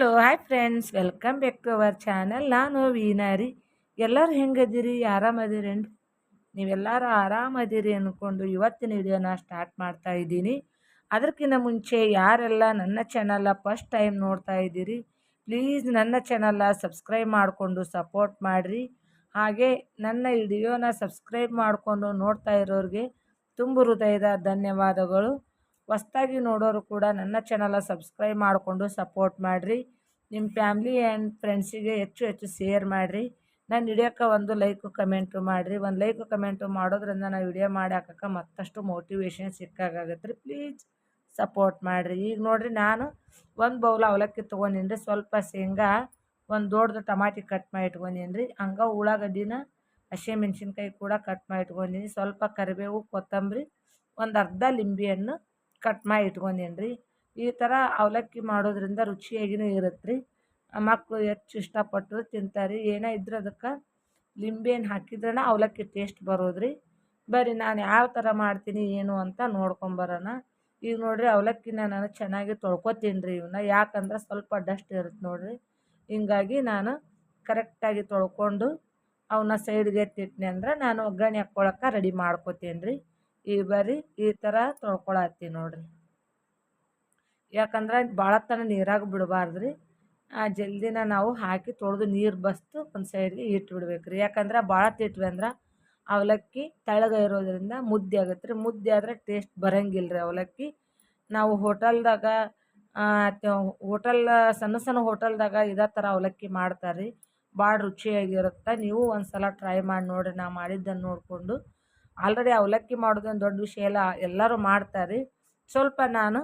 Hello, hi friends welcome back to our channel ನಾನು ವೀನಾರಿ ಎಲ್ಲರೂ ಹೆಂಗದಿರಿ? ಆರಾಮದಿರೇನು ನೀವೆಲ್ಲರೂ ಆರಾಮದಿರಿ ಅಂದ್ಕೊಂಡು ಇವತ್ತಿನ ವಿಡಿಯೋನ ಸ್ಟಾರ್ಟ್ ಮಾಡ್ತಾ ಇದ್ದೀನಿ. ಅದಕ್ಕಿಂತ ಮುಂಚೆ ಯಾರೆಲ್ಲ ನನ್ನ ಚಾನಲ್ಲ ಫಸ್ಟ್ ಟೈಮ್ ನೋಡ್ತಾ ಇದ್ದೀರಿ ಪ್ಲೀಸ್ ನನ್ನ ಚಾನಲ್ಲ ಸಬ್ಸ್ಕ್ರೈಬ್ ಮಾಡಿಕೊಂಡು ಸಪೋರ್ಟ್ ಮಾಡಿರಿ. ಹಾಗೆ ನನ್ನ ವಿಡಿಯೋನ ಸಬ್ಸ್ಕ್ರೈಬ್ ಮಾಡಿಕೊಂಡು ನೋಡ್ತಾ ಇರೋರಿಗೆ ತುಂಬ ಹೃದಯದ ಧನ್ಯವಾದಗಳು. ಹೊಸ್ದಾಗಿ ನೋಡೋರು ಕೂಡ ನನ್ನ ಚಾನಲ ಸಬ್ಸ್ಕ್ರೈಬ್ ಮಾಡಿಕೊಂಡು ಸಪೋರ್ಟ್ ಮಾಡಿರಿ. ನಿಮ್ಮ ಫ್ಯಾಮ್ಲಿ ಆ್ಯಂಡ್ ಫ್ರೆಂಡ್ಸಿಗೆ ಹೆಚ್ಚು ಹೆಚ್ಚು ಶೇರ್ ಮಾಡಿರಿ. ನಾನು ಹಿಡಿಯೋಕ್ಕೆ ಒಂದು ಲೈಕು, ಕಮೆಂಟು ಮಾಡಿರಿ. ಒಂದು ಲೈಕು, ಕಮೆಂಟು ಮಾಡೋದ್ರಿಂದ ನಾವು ವಿಡಿಯೋ ಮಾಡಿ ಹಾಕಕ್ಕೆ ಮತ್ತಷ್ಟು ಮೋಟಿವೇಶನ್ ಸಿಕ್ಕಾಗತ್ತೆ ರೀ ಪ್ಲೀಸ್ ಸಪೋರ್ಟ್ ಮಾಡಿರಿ. ಈಗ ನೋಡಿರಿ ನಾನು ಒಂದು ಬೌಲ್ ಅವಲಕ್ಕಿ ತೊಗೊಂಡಿನಿ ರೀ ಸ್ವಲ್ಪ ಶೇಂಗಾ, ಒಂದು ದೊಡ್ಡದು ಟಮಾಟಿ ಕಟ್ ಮಾಡಿ ಇಟ್ಕೊಂಡಿನಿ ರೀ ಹಂಗೆ ಉಳ್ಳಾಗಡ್ಡಿನ ಹಸಿಮೆಣ್ಸಿನ್ಕಾಯಿ ಕೂಡ ಕಟ್ ಮಾಡಿ ಇಟ್ಕೊಂಡಿನಿ. ಸ್ವಲ್ಪ ಕರಿಬೇವು, ಕೊತ್ತಂಬರಿ, ಒಂದು ಅರ್ಧ ಲಿಂಬಿಯನ್ನು ಕಟ್ ಮಾಡಿ ಇಟ್ಕೊಂಡಿನಿ ರೀ ಈ ಥರ ಅವಲಕ್ಕಿ ಮಾಡೋದ್ರಿಂದ ರುಚಿಯಾಗಿಯೂ ಇರುತ್ತೆ ರೀ ಮಕ್ಕಳು ಹೆಚ್ಚು ಇಷ್ಟಪಟ್ಟು ತಿಂತಾರೆ. ಏನೇ ಇದ್ರೆ ಅದಕ್ಕೆ ಲಿಂಬೆಹಣ್ಣು ಹಾಕಿದ್ರೆ ಅವಲಕ್ಕಿ ಟೇಸ್ಟ್ ಬರೋದು ರೀ ಬರೀ ನಾನು ಯಾವ ಥರ ಮಾಡ್ತೀನಿ, ಏನು ಅಂತ ನೋಡ್ಕೊಂಬರೋಣ ಈಗ ನೋಡಿರಿ ಅವಲಕ್ಕಿನ ನಾನು ಚೆನ್ನಾಗಿ ತೊಳ್ಕೊತೀನಿ ರೀ ಇವನ್ನ ಯಾಕಂದ್ರೆ ಸ್ವಲ್ಪ ಡಸ್ಟ್ ಇರುತ್ತೆ ನೋಡಿರಿ. ಹಿಂಗಾಗಿ ನಾನು ಕರೆಕ್ಟಾಗಿ ತೊಳ್ಕೊಂಡು ಅವನ್ನ ಸೈಡ್ಗೆ ಎತ್ತಿಟ್ನಿ ಅಂದ್ರೆ ನಾನು ಒಗ್ಗರಣೆ ಹಾಕ್ಕೊಳಕ್ಕೆ ರೆಡಿ ಮಾಡ್ಕೊತೀನಿ ರೀ ಈ ಬರ್ರಿ, ಈ ಥರ ತೊಳ್ಕೊಳತ್ತೀನಿ ನೋಡಿರಿ. ಯಾಕಂದ್ರೆ ಭಾಳ ತನ ನೀರಾಗಿ ಬಿಡಬಾರ್ದು ರೀ ಜಲ್ದಿನ ನಾವು ಹಾಕಿ ತೊಳೆದು ನೀರು ಬಸ್ತು ಒಂದು ಸೈಡ್ಗೆ ಇಟ್ಬಿಡ್ಬೇಕು ರೀ ಯಾಕಂದ್ರೆ ಭಾಳ ತಿಟ್ವಿ ಅಂದ್ರೆ ಅವಲಕ್ಕಿ ತೆಳ್ಳಗೆ ಇರೋದ್ರಿಂದ ಮುದ್ದೆ ಆಗುತ್ತೆ ರೀ ಮುದ್ದೆ ಆದರೆ ಟೇಸ್ಟ್ ಬರೋಂಗಿಲ್ಲ ರೀ ಅವಲಕ್ಕಿ. ನಾವು ಹೋಟೆಲ್ದಾಗ ಹೋಟೆಲ್, ಸಣ್ಣ ಸಣ್ಣ ಹೋಟೆಲ್ದಾಗ ಇದೇ ಥರ ಅವಲಕ್ಕಿ ಮಾಡ್ತಾರೆ ರೀ ಭಾಳ ರುಚಿಯಾಗಿರುತ್ತೆ. ನೀವು ಒಂದು ಸಲ ಟ್ರೈ ಮಾಡಿ ನೋಡಿರಿ. ನಾವು ಮಾಡಿದ್ದನ್ನು ನೋಡಿಕೊಂಡು. ಆಲ್ರೆಡಿ ಅವಲಕ್ಕಿ ಮಾಡೋದೇನು ದೊಡ್ಡ ವಿಷಯ ಎಲ್ಲ ಎಲ್ಲರೂ ಮಾಡ್ತಾರೆ ಸ್ವಲ್ಪ ನಾನು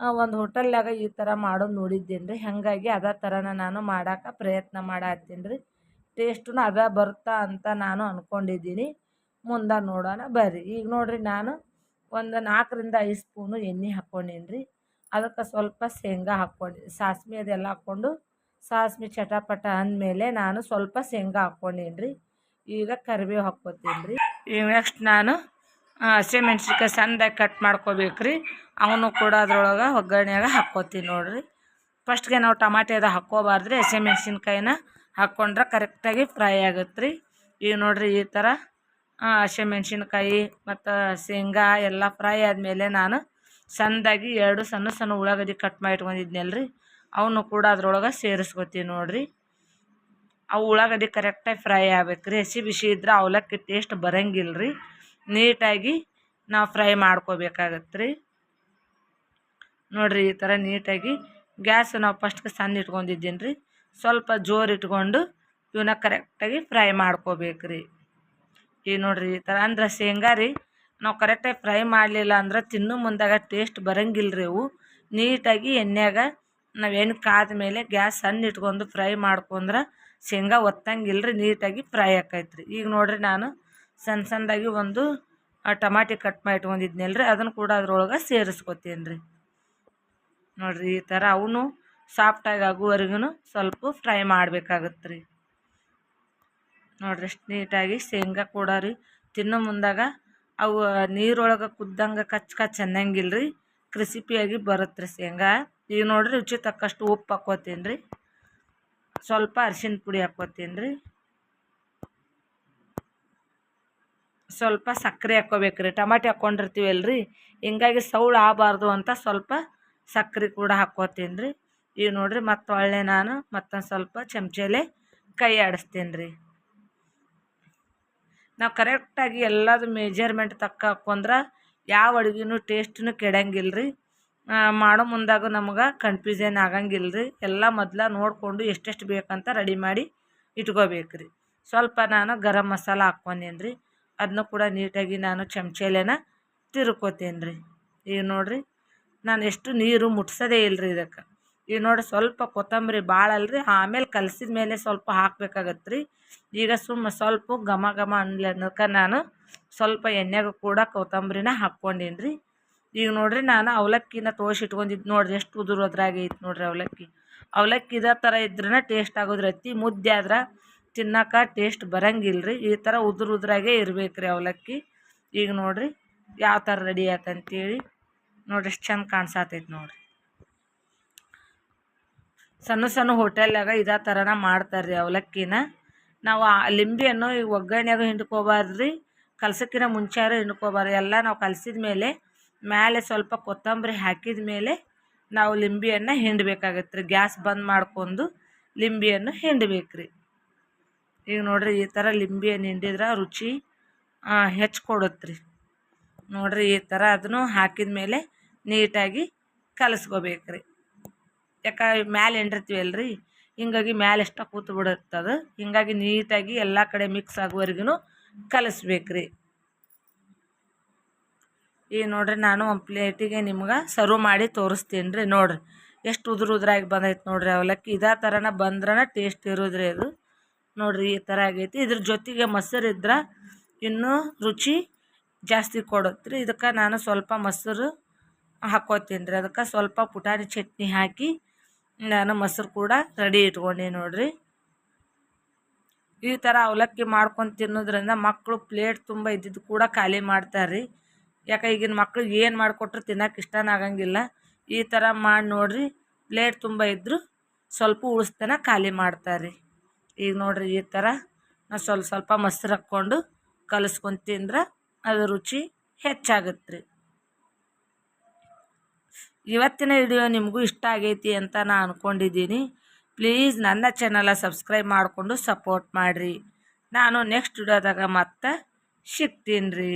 ಒಂದು ಹೋಟೆಲ್ನಾಗ ಈ ಥರ ಮಾಡೋದು ನೋಡಿದ್ದೇನೆ ರೀ ಹಾಗಾಗಿ ಅದೇ ಥರನ ನಾನು ಮಾಡಕ್ಕೆ ಪ್ರಯತ್ನ ಮಾಡತ್ತೀನಿ ರೀ ಟೇಸ್ಟೂ ಅದೇ ಬರುತ್ತಾ ಅಂತ ನಾನು ಅಂದ್ಕೊಂಡಿದ್ದೀನಿ ಮುಂದೆ ನೋಡೋಣ ಬರ್ರಿ. ಈಗ ನೋಡಿರಿ ನಾನು ಒಂದು ನಾಲ್ಕರಿಂದ ಐದು ಸ್ಪೂನು ಎಣ್ಣೆ ಹಾಕ್ಕೊಂಡೀನಿ ರೀ ಅದಕ್ಕೆ ಸ್ವಲ್ಪ ಶೇಂಗಾ ಹಾಕ್ಕೊಂಡು ಸಾಸ್ಮಿ ಅದೆಲ್ಲ ಹಾಕ್ಕೊಂಡು ಸಾಸ್ಮಿ ಚಟಪಟ ಅಂದಮೇಲೆ ನಾನು ಸ್ವಲ್ಪ ಶೇಂಗಾ ಹಾಕ್ಕೊಂಡೀನಿ ರೀ ಈಗ ಕರಿಬೇವು ಹಾಕ್ಕೊತೀನಿ ರೀ ಈಗ ನೆಕ್ಸ್ಟ್ ನಾನು ಹಸಿಮೆಣ್ಸಿನ್ಕಾಯಿ ಸಣ್ಣದಾಗಿ ಕಟ್ ಮಾಡ್ಕೋಬೇಕು ರೀ ಅವನು ಕೂಡ ಅದ್ರೊಳಗೆ ಒಗ್ಗರಣೆಯಾಗ ಹಾಕ್ಕೋತೀವಿ ನೋಡಿರಿ. ಫಸ್ಟ್ಗೆ ನಾವು ಟಮಾಟೆ ಅದು ಹಾಕ್ಕೋಬಾರ್ದು ರೀ ಹಸಿಮೆಣ್ಸಿನ್ಕಾಯಿನ ಹಾಕ್ಕೊಂಡ್ರೆ ಕರೆಕ್ಟಾಗಿ ಫ್ರೈ ಆಗುತ್ತೆ ರೀ ಈಗ ನೋಡಿರಿ ಈ ಥರ ಹಸಿಮೆಣ್ಸಿನ್ಕಾಯಿ ಮತ್ತು ಶೇಂಗಾ ಎಲ್ಲ ಫ್ರೈ ಆದಮೇಲೆ ನಾನು ಸಣ್ಣದಾಗಿ ಎರಡು ಸಣ್ಣ ಸಣ್ಣ ಉಳ್ಳಾಗಡ್ಡಿ ಕಟ್ ಮಾಡಿ ರೀ ಅವನು ಕೂಡ ಅದ್ರೊಳಗೆ ಸೇರಿಸ್ಕೊತೀವಿ ನೋಡಿರಿ. ಅವು ಉಳ್ಳಾಗಡ್ಡಿ ಕರೆಕ್ಟಾಗಿ ಫ್ರೈ ಆಗ್ಬೇಕು ರೀ ಹಸಿ ಬಿಸಿ ಇದ್ರೆ ಅವಲಕ್ಕಿ ಟೇಸ್ಟ್ ಬರೋಂಗಿಲ್ಲ ರೀ ನೀಟಾಗಿ ನಾವು ಫ್ರೈ ಮಾಡ್ಕೋಬೇಕಾಗತ್ತೆ ರೀ ನೋಡಿರಿ ಈ ಥರ ನೀಟಾಗಿ ಗ್ಯಾಸ್ ನಾವು ಫಸ್ಟ್ಗೆ ಸಣ್ಣ ಇಟ್ಕೊಂಡಿದ್ದೀನಿ ರೀ ಸ್ವಲ್ಪ ಜೋರು ಇಟ್ಕೊಂಡು ಇವನ್ನ ಕರೆಕ್ಟಾಗಿ ಫ್ರೈ ಮಾಡ್ಕೋಬೇಕು ರೀ ಈ ನೋಡಿರಿ ಈ ಥರ ಅಂದ್ರೆ ಶೇಂಗಾ ರೀ, ನಾವು ಕರೆಕ್ಟಾಗಿ ಫ್ರೈ ಮಾಡಲಿಲ್ಲ ಅಂದ್ರೆ ತಿನ್ನೋ ಮುಂದಾಗ ಟೇಸ್ಟ್ ಬರೋಂಗಿಲ್ಲ ರೀ ಅವು. ನೀಟಾಗಿ ಎಣ್ಣೆಗ ನಾವು ಎಣ್ಣೆ ಕಾದ ಮೇಲೆ ಗ್ಯಾಸ್ ಸಣ್ಣ ಇಟ್ಕೊಂಡು ಫ್ರೈ ಮಾಡ್ಕೊಂಡ್ರೆ ಶೇಂಗಾ ಒತ್ತಂಗಿಲ್ಲ ರೀ ನೀಟಾಗಿ ಫ್ರೈ ಆಕೈತೆ ರೀ ಈಗ ನೋಡಿರಿ ನಾನು ಸಣ್ಣ ಸಣ್ಣದಾಗಿ ಒಂದು ಟಮಾಟಿ ಕಟ್ ಮಾಡಿ ಇಟ್ಕೊಂಡಿದ್ನಲ್ಲ ರೀ ಅದನ್ನು ಕೂಡ ಅದ್ರೊಳಗೆ ಸೇರಿಸ್ಕೊತೀನಿ ರೀ ನೋಡಿರಿ, ಈ ಥರ ಅವನು ಸಾಫ್ಟಾಗಿ ಆಗುವವರೆಗೂ ಸ್ವಲ್ಪ ಫ್ರೈ ಮಾಡಬೇಕಾಗತ್ತೆ ರೀ ನೋಡಿರಿ ಎಷ್ಟು ನೀಟಾಗಿ ಶೇಂಗಾ ಕೂಡ ರೀ. ತಿನ್ನೋ ಮುಂದಾಗ ಅವು ನೀರೊಳಗೆ ಕುದ್ದಂಗೆ ಕಚ್ ಕಚ್ ಅನ್ನಂಗಿಲ್ಲ ರೀ ಕ್ರಿಸಿಪಿಯಾಗಿ ಬರುತ್ತೆ ರೀ ಶೇಂಗಾ. ಈಗ ನೋಡಿರಿ, ರುಚಿ ತಕ್ಕಷ್ಟು ಉಪ್ಪು ಹಾಕ್ಕೋತೀನಿ ರೀ ಸ್ವಲ್ಪ ಅರಿಶಿನ ಪುಡಿ ಹಾಕ್ಕೋತೀನಿ ರೀ ಸ್ವಲ್ಪ ಸಕ್ಕರೆ ಹಾಕ್ಕೋಬೇಕು ರೀ ಟಮಾಟಿ ಹಾಕ್ಕೊಂಡಿರ್ತೀವಲ್ಲ ರೀ ಹಿಂಗಾಗಿ ಸೌಳು ಆಗಬಾರ್ದು ಅಂತ ಸ್ವಲ್ಪ ಸಕ್ಕರೆ ಕೂಡ ಹಾಕ್ಕೋತೀನಿ ರೀ ಈಗ ನೋಡಿರಿ ಮತ್ತು ಒಳ್ಳೆ ನಾನು ಮತ್ತೊಂದು ಸ್ವಲ್ಪ ಚಮಚಲೆ ಕೈ ಆಡಿಸ್ತೀನಿ ರೀ ನಾವು ಕರೆಕ್ಟಾಗಿ ಎಲ್ಲದು ಮೆಜರ್ಮೆಂಟ್ ತಕ್ಕ ಹಾಕ್ಕೊಂಡ್ರೆ ಯಾವ ಅಡುಗೆನೂ ಟೇಸ್ಟೂ ಕೆಡಂಗಿಲ್ಲ ರೀ ಮಾಡೋ ಮುಂದಾಗ ನಮ್ಗೆ ಕನ್ಫ್ಯೂಷನ್ ಆಗಂಗಿಲ್ಲ ರೀ ಎಲ್ಲ ಮೊದಲ ನೋಡಿಕೊಂಡು ಎಷ್ಟೆಷ್ಟು ಬೇಕಂತ ರೆಡಿ ಮಾಡಿ ಇಟ್ಕೋಬೇಕು ರೀ ಸ್ವಲ್ಪ ನಾನು ಗರಂ ಮಸಾಲ ಹಾಕ್ಕೊಂಡೀನಿ ರೀ ಅದನ್ನು ಕೂಡ ನೀಟಾಗಿ ನಾನು ಚಮಚೆಲೇನ ತಿರ್ಕೋತೀನಿ ರೀ ಈಗ ನೋಡಿರಿ, ನಾನು ಎಷ್ಟು ನೀರು ಮುಟ್ಸೋದೇ ಇಲ್ಲ ರೀ ಇದಕ್ಕೆ. ಈಗ ನೋಡಿ ಸ್ವಲ್ಪ ಕೊತ್ತಂಬರಿ ಭಾಳ ಅಲ್ರಿ, ಆಮೇಲೆ ಕಲಸಿದ ಮೇಲೆ ಸ್ವಲ್ಪ ಹಾಕ್ಬೇಕಾಗತ್ತೆ ರೀ ಈಗ ಸುಮ್ಮ ಸ್ವಲ್ಪ ಘಮ ಘಮ ಅನ್ಲಕ್ಕ ನಾನು ಸ್ವಲ್ಪ ಎಣ್ಣೆಗೂ ಕೂಡ ಕೊತ್ತಂಬರಿನ ಹಾಕ್ಕೊಂಡೀನಿ ರೀ ಈಗ ನೋಡಿರಿ ನಾನು ಅವಲಕ್ಕಿನ ತೋರಿಸಿ ಇಟ್ಕೊಂಡಿದ್ದು ನೋಡಿರಿ, ಎಷ್ಟು ಉದುರು ಅದ್ರಾಗೆ ಐತೆ ನೋಡಿರಿ ಅವಲಕ್ಕಿ. ಅವಲಕ್ಕಿ ಇದೇ ಥರ ಇದ್ರೇ ಟೇಸ್ಟ್ ಆಗೋದ್ರಿ. ಅತಿ ಮುದ್ದೆ ಆದ್ರೆ ತಿನ್ನೋಕೆ ಟೇಸ್ಟ್ ಬರೋಂಗಿಲ್ಲ ರೀ ಈ ಥರ ಉದುರು ಉದುರಾಗೇ ಇರ್ಬೇಕು ರೀ ಅವಲಕ್ಕಿ. ಈಗ ನೋಡಿರಿ ಯಾವ ಥರ ರೆಡಿ ಆಯ್ತಂತೇಳಿ ನೋಡಿರಿ ಎಷ್ಟು ಚಂದ ಕಾಣಿಸತೈತೆ ನೋಡಿರಿ. ಸಣ್ಣ ಸಣ್ಣ ಹೋಟೆಲ್ನಾಗ ಇದೇ ಥರನ ಮಾಡ್ತಾರೆ ರೀ ಅವಲಕ್ಕಿನ. ನಾವು ಆ ಲಿಂಬಿಯನ್ನು ಈ ಒಗ್ಗರಣೆಯಾಗ ಹಿಂಡ್ಕೋಬಾರ್ದು ರೀ ಕಲ್ಸಕ್ಕಿಂತ ಮುಂಚಾರು ಹಿಂಡ್ಕೋಬಾರ್ದು ಎಲ್ಲ ನಾವು ಕಲಸಿದ ಮೇಲೆ ಮೇಲೆ ಸ್ವಲ್ಪ ಕೊತ್ತಂಬರಿ ಹಾಕಿದ ಮೇಲೆ ನಾವು ಲಿಂಬಿಯನ್ನು ಹಿಂಡಬೇಕಾಗತ್ತೆ ರೀ ಗ್ಯಾಸ್ ಬಂದ್ ಮಾಡ್ಕೊಂಡು ಲಿಂಬಿಯನ್ನು ಹಿಂಡ್ಬೇಕು ರೀ ಈಗ ನೋಡ್ರಿ ಈ ಥರ ಲಿಂಬೆಯನ್ನು ಹಿಂಡಿದ್ರೆ ರುಚಿ ಹೆಚ್ಚು ಕೊಡುತ್ತೆ ರೀ ನೋಡ್ರಿ ಈ ಥರ ಅದನ್ನು ಹಾಕಿದ ಮೇಲೆ ನೀಟಾಗಿ ಕಲಸ್ಕೋಬೇಕು ರೀ ಯಾಕೆ, ಮ್ಯಾಲೆ ಹಿಂಡಿರ್ತೀವಿ ಅಲ್ರಿ ಹಿಂಗಾಗಿ ಮ್ಯಾಲೆ ಎಷ್ಟ ಕೂತು ಬಿಡುತ್ತೆ ಅದು. ಹಿಂಗಾಗಿ ನೀಟಾಗಿ ಎಲ್ಲ ಕಡೆ ಮಿಕ್ಸ್ ಆಗುವವರೆಗೂ ಕಲಿಸ್ಬೇಕು ರೀ ಈಗ ನೋಡ್ರಿ ನಾನು ಒಂದು ಪ್ಲೇಟಿಗೆ ನಿಮ್ಗೆ ಸರ್ವ್ ಮಾಡಿ ತೋರಿಸ್ತೀನಿ ರೀ ನೋಡ್ರಿ. ಎಷ್ಟು ಉದುರು ಉದುರಾಗಿ ಬಂದೈತೆ ನೋಡ್ರಿ ಅವಲಕ್ಕಿ. ಇದೇ ಥರನ ಬಂದ್ರೆ ಟೇಸ್ಟ್ ಇರೋದ್ರಿ ಅದು. ನೋಡ್ರಿ ಈ ಥರ ಆಗೈತಿ. ಇದ್ರ ಜೊತೆಗೆ ಮೊಸರು ಇದ್ರೆ ಇನ್ನೂ ರುಚಿ ಜಾಸ್ತಿ ಕೊಡುತ್ತೆ ರೀ ಇದಕ್ಕೆ ನಾನು ಸ್ವಲ್ಪ ಮೊಸರು ಹಾಕೋತೀನಿ ರೀ ಅದಕ್ಕೆ ಸ್ವಲ್ಪ ಪುಟಾಣಿ ಚಟ್ನಿ ಹಾಕಿ ನಾನು ಮೊಸರು ಕೂಡ ರೆಡಿ ಇಟ್ಕೊಂಡೆ ನೋಡ್ರಿ. ಈ ಥರ ಅವಲಕ್ಕಿ ಮಾಡ್ಕೊಂಡು ತಿನ್ನೋದ್ರಿಂದ ಮಕ್ಕಳು ಪ್ಲೇಟ್ ತುಂಬ ಇದ್ದಿದ್ದು ಕೂಡ ಖಾಲಿ ಮಾಡ್ತಾರೆ ರೀ ಯಾಕೆ ಈಗಿನ ಮಕ್ಳಿಗೆ ಏನು ಮಾಡಿಕೊಟ್ರು ತಿನ್ನೋಕೆ ಇಷ್ಟನೇ ಆಗಂಗಿಲ್ಲ. ಈ ಥರ ಮಾಡಿ ನೋಡ್ರಿ. ಪ್ಲೇಟ್ ತುಂಬ ಇದ್ದರೂ ಸ್ವಲ್ಪ ಉಳಿಸ್ತಾನೆ ಖಾಲಿ ಮಾಡ್ತಾರೆ ರೀ ಈಗ ನೋಡ್ರಿ ಈ ಥರ ನಾವು ಸ್ವಲ್ಪ ಸ್ವಲ್ಪ ಮೊಸರು ಹಾಕ್ಕೊಂಡು ಕಲಿಸ್ಕೊಂಡು ತಿಂದ್ರೆ ಅದು ರುಚಿ ಹೆಚ್ಚಾಗುತ್ತೆ ರೀ ಇವತ್ತಿನ ವಿಡಿಯೋ ನಿಮಗೂ ಇಷ್ಟ ಆಗೈತಿ ಅಂತ ನಾನು ಅಂದ್ಕೊಂಡಿದ್ದೀನಿ ಪ್ಲೀಸ್ ನನ್ನ ಚಾನಲ ಸಬ್ಸ್ಕ್ರೈಬ್ ಮಾಡಿಕೊಂಡು ಸಪೋರ್ಟ್ ಮಾಡಿರಿ. ನಾನು ನೆಕ್ಸ್ಟ್ ವಿಡಿಯೋದಾಗ ಮತ್ತೆ ಸಿಗ್ತೀನಿ ರೀ.